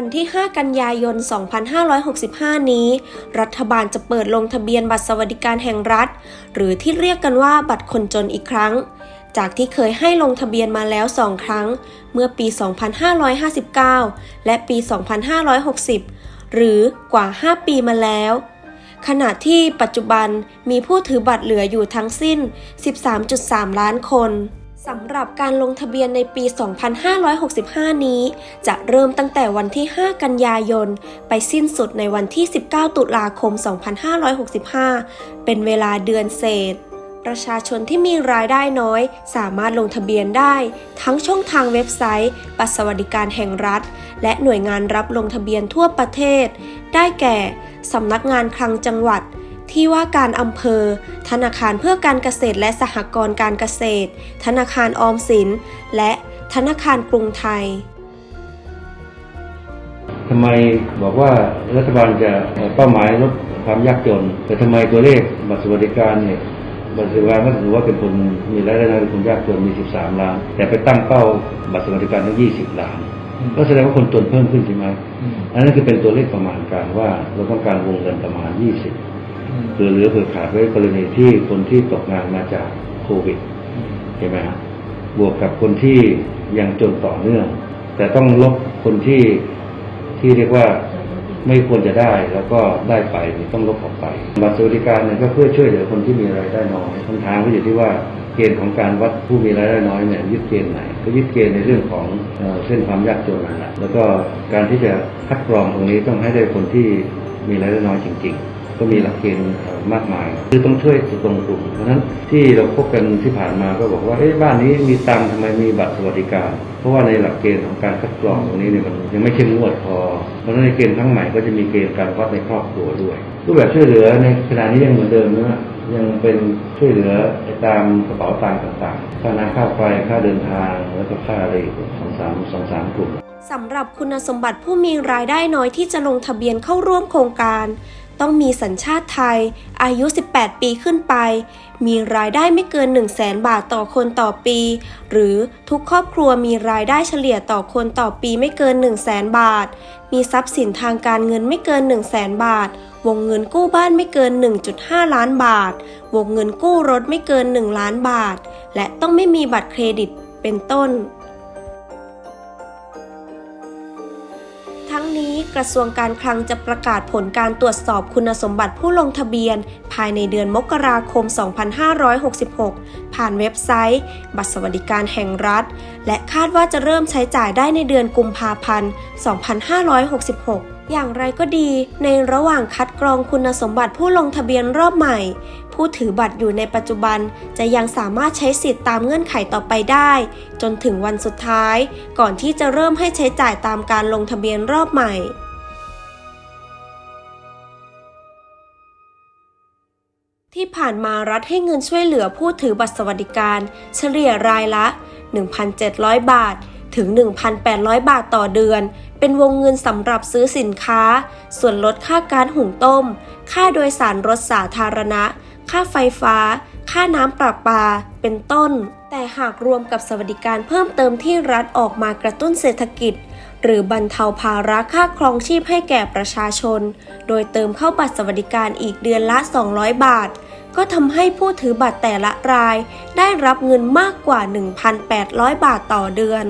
วันที่ 5 กันยายน 2565 นี้ รัฐบาลจะเปิดลงทะเบียนบัตรสวัสดิการแห่งรัฐ หรือที่เรียกกันว่าบัตรคนจนอีกครั้ง จากที่เคยให้ลงทะเบียนมาแล้ว 2 ครั้ง เมื่อปี 2559 และปี 2560 หรือกว่า 5 ปีมาแล้ว ขณะที่ปัจจุบันมีผู้ถือบัตรเหลืออยู่ทั้งสิ้น 13.3 ล้านคน สำหรับการลงทะเบียนในปี 2565 นี้ จะเริ่มตั้งแต่วันที่ 5 กันยายน ไปสิ้นสุดในวันที่ 19 ตุลาคม 2565 เป็นเวลาเดือนเศษ ประชาชนที่มีรายได้น้อย สามารถลงทะเบียนได้ ทั้งช่องทางเว็บไซต์ บัตรสวัสดิการแห่งรัฐ และหน่วยงานรับลงทะเบียนทั่วประเทศ ได้แก่ สำนักงานคลังจังหวัด ที่ว่าการอำเภอ ธนาคารเพื่อการเกษตรและสหกรณ์การเกษตร ธนาคารออมสิน และธนาคารกรุงไทยทำไมบอกว่ารัฐบาลจะเอ่อเป้าหมายลดความยากจน แต่ทำไมตัวเลขบัตรสวัสดิการเนี่ยบัตรสวัสดิการก็ถือว่าเป็นคนมีรายได้น้อยเป็นคนยากจนมี 13 ล้าน แต่ไปตั้งเป้าบัตรสวัสดิการทั้ง 20 ล้านก็แสดงว่าคนจนเพิ่มขึ้นใช่ไหมอันนั้นคือเป็นตัวเลขประมาณการว่าเราต้องการวงเงินประมาณ 20 เผื่อเหลือเผื่อขาดไว้กรณีที่คนที่ตกงานมาจากโควิดใช่ไหมฮะบวกกับคนที่ยังจนต่อเนื่อง แต่ต้องลบคนที่ที่เรียกว่าไม่ควรจะได้แล้วก็ได้ไปนี่ต้องลบออกไปบัตรสวัสดิการเนี่ยก็เพื่อช่วยเหลือคนที่มีรายได้น้อยคำถามก็อยู่ที่ว่าเกณฑ์ของการวัดผู้มีรายได้น้อยเนี่ยยึดเกณฑ์ไหนก็ยึดเกณฑ์ในเรื่องของเอ่อเส้นความยากจนนั่นแหละแล้วก็การที่จะคัดกรองตรงนี้ต้องให้ได้คนที่มีรายได้น้อยจริง ๆ ก็มีหลักเกณฑ์มากมาย คือต้องช่วยตรงกลุ่มเพราะฉะนั้นที่เราพบกันที่ผ่านมาก็บอกว่าเอ๊ะบ้านนี้มีตังทำไมมีบัตรสวัสดิการ เพราะว่าในหลักเกณฑ์ของการคัดกรองตรงนี้เนี่ยมันยังไม่เข้มงวดพอ เพราะฉะนั้นในเกณฑ์ครั้งใหม่ก็จะมีเกณฑ์การวัดในครอบครัวด้วย รูปแบบช่วยเหลือในขณะนี้ยังเหมือนเดิมนะยังเป็นช่วยเหลือตามกระเป๋าตังค์ต่างๆ ค่าน้ำค่าไฟค่าเดินทาง แล้วก็ค่าอะไรสองสามสองสามกลุ่มสำหรับคุณสมบัติผู้มีรายได้น้อยที่จะลงทะเบียนเข้าร่วมโครงการ ต้องมีสัญชาติไทย อายุ 18 ปีขึ้นไป มีรายได้ไม่เกิน 1 0 0 0 0แบาทต่อคนต่อปี หรือทุกครอบครัวมีรายได้เฉลี่ยต่อคนต่อปีไม่เกิน 1 0 0 0 0แบาท มีทรัพย์สินทางการเงินไม่เกิน 1 0 0 0 0แบาท วงเงินกู้บ้านไม่เกิน 1.5 ล้านบาท วงเงินกู้รถไม่เกิน 1 ล้านบาท และต้องไม่มีบัตรเครดิตเป็นต้น กระทรวงการคลังจะประกาศผลการตรวจสอบคุณสมบัติผู้ลงทะเบียน ภายในเดือนมกราคม 2566 ผ่านเว็บไซต์ บัตรสวัสดิการแห่งรัฐ และคาดว่าจะเริ่มใช้จ่ายได้ในเดือนกุมภาพันธ์ 2566 อย่างไรก็ดี ในระหว่างคัดกรองคุณสมบัติผู้ลงทะเบียนรอบใหม่ ผู้ถือบัตรอยู่ในปัจจุบันจะยังสามารถใช้สิทธิ์ตามเงื่อนไขต่อไปได้ จนถึงวันสุดท้าย ก่อนที่จะเริ่มให้ใช้จ่ายตามการลงทะเบียนรอบใหม่ที่ผ่านมารัฐให้เงินช่วยเหลือผู้ถือบัตรสวัสดิการ เฉลี่ยรายละ 1,700 บาท ถึง 1,800 บาทต่อเดือน เป็นวงเงินสำหรับซื้อสินค้า ส่วนลดค่าการหุงต้ม ค่าโดยสารรถสาธารณะ ค่าไฟฟ้า ค่าน้ำประปา เป็นต้น แต่หากรวมกับสวัสดิการเพิ่มเติมที่รัฐออกมากระตุ้นเศรษฐกิจ หรือบรรเทาภาระค่าครองชีพให้แก่ประชาชน โดยเติมเข้าบัตรสวัสดิการอีกเดือนละ 200 บาทก็ทำให้ผู้ถือบัตรแต่ละรายได้รับเงินมากกว่า 1,800 บาทต่อเดือน